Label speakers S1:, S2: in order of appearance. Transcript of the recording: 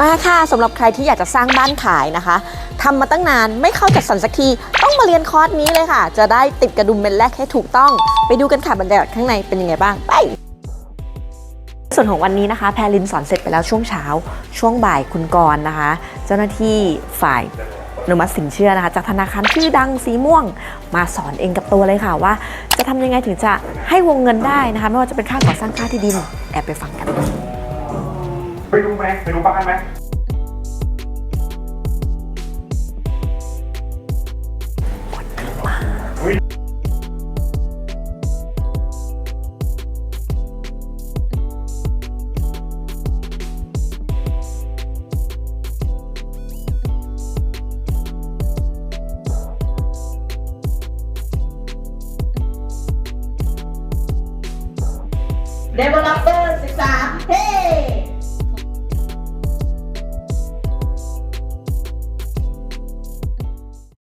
S1: มาค่ะสำหรับใครที่อยากจะสร้างบ้านขายนะคะทำมาตั้งนานไม่เข้าจัดสรรสักที ต้องมาเรียนคอร์สนี้เลยค่ะ จะได้ติดกระดุมเม็ดแรกให้ถูกต้อง ไปดูกันค่ะบรรยากาศข้างในเป็นยังไงบ้างไปส่วนของวันนี้นะคะแพรลินสอนเสร็จไปแล้วช่วงเช้า ช่วงบ่ายคุณกรนะคะ เจ้าหน้าที่ฝ่ายอนุมัติสินเชื่อนะคะ จากธนาคารชื่อดังสีม่วง มาสอนเองกับตัวเลยค่ะว่า จะทำยังไงถึงจะให้วงเงินได้นะคะ ไม่ว่าจะเป็นค่าก่อสร้างค่าที่ดินแอบไปฟังกัน
S2: ไปดูไหมไปดูบ้านไหม
S3: เดเวลลอปเปอ